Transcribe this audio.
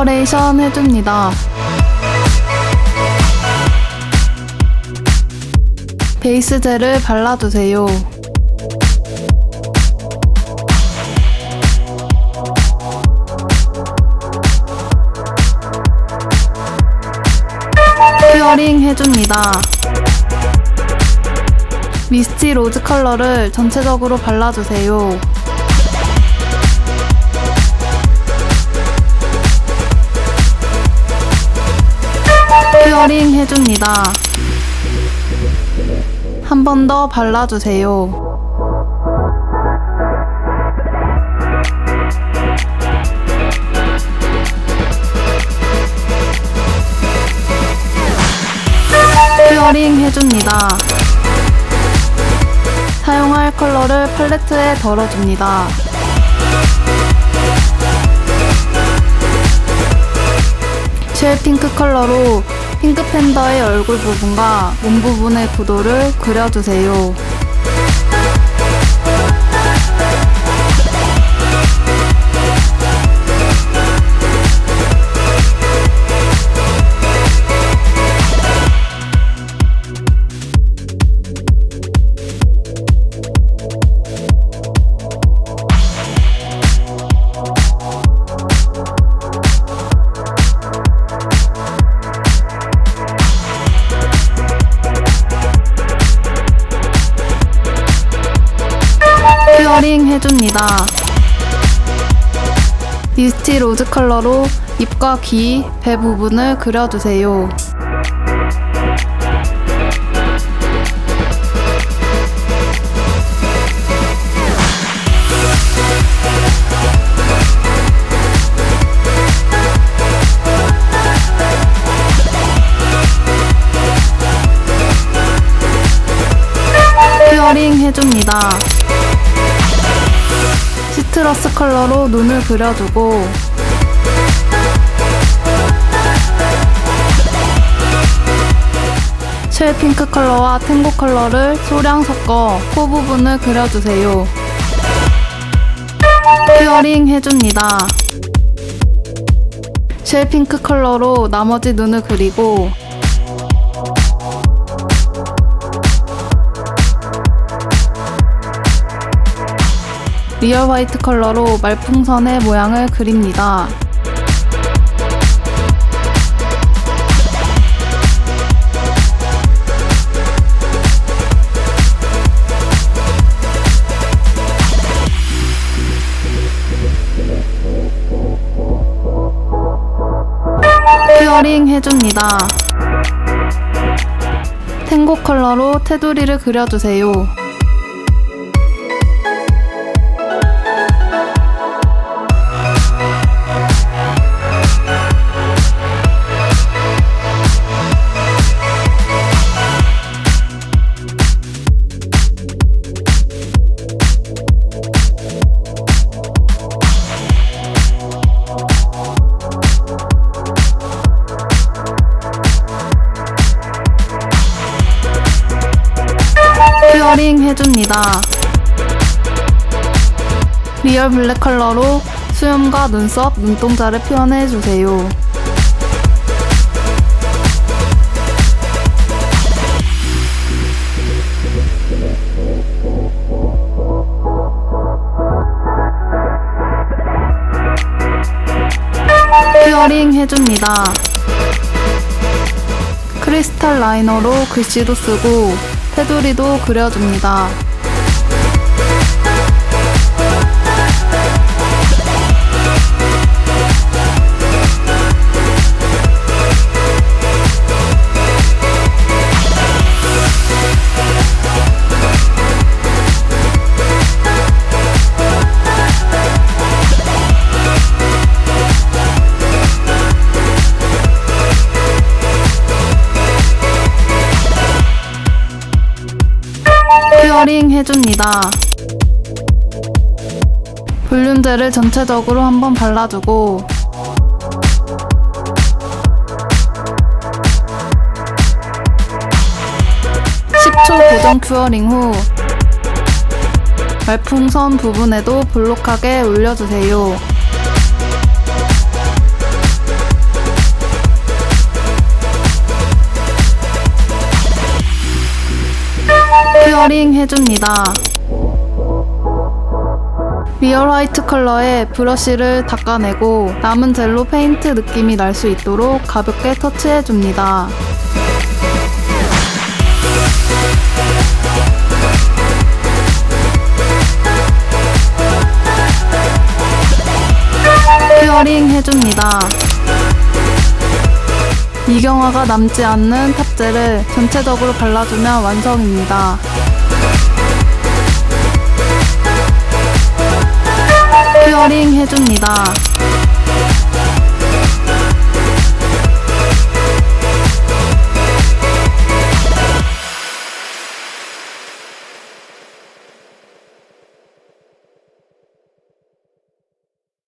데코레이션 해줍니다. 베이스 젤을 발라주세요. 큐어링 해줍니다. 미스티 로즈 컬러를 전체적으로 발라주세요. 큐어링 해줍니다. 한 번 더 발라주세요. 큐어링 해줍니다. 사용할 컬러를 팔레트에 덜어줍니다. 쉘 핑크 컬러로 핑크 팬더의 얼굴 부분과 몸 부분의 구도를 그려주세요. 큐어링 해줍니다. 미스티 로즈 컬러로 입과 귀, 배 부분을 그려주세요. 큐어링 해줍니다. 시트러스 컬러로 눈을 그려주고 쉘 핑크 컬러와 탱고 컬러를 소량 섞어 코 부분을 그려주세요. 큐어링 해줍니다. 쉘 핑크 컬러로 나머지 눈을 그리고 리얼 화이트 컬러로 말풍선의 모양을 그립니다. 큐어링 해줍니다. 탱고 컬러로 테두리를 그려주세요. 큐어링 해줍니다. 리얼 블랙 컬러로 수염과 눈썹, 눈동자를 표현해주세요. 큐어링 해줍니다. 크리스탈 라이너로 글씨도 쓰고 테두리도 그려줍니다. 컬러링 해줍니다. 볼륨젤을 전체적으로 한번 발라주고 (10초) 고정 큐어링 후 말풍선 부분에도 볼록하게 올려주세요. 큐어링 해줍니다. 리얼 화이트 컬러에 브러쉬를 닦아내고 남은 젤로 페인트 느낌이 날 수 있도록 가볍게 터치해줍니다. 큐어링 해줍니다. 이경화가 남지 않는 탑젤을 전체적으로 발라주면 완성입니다. 큐어링 해줍니다.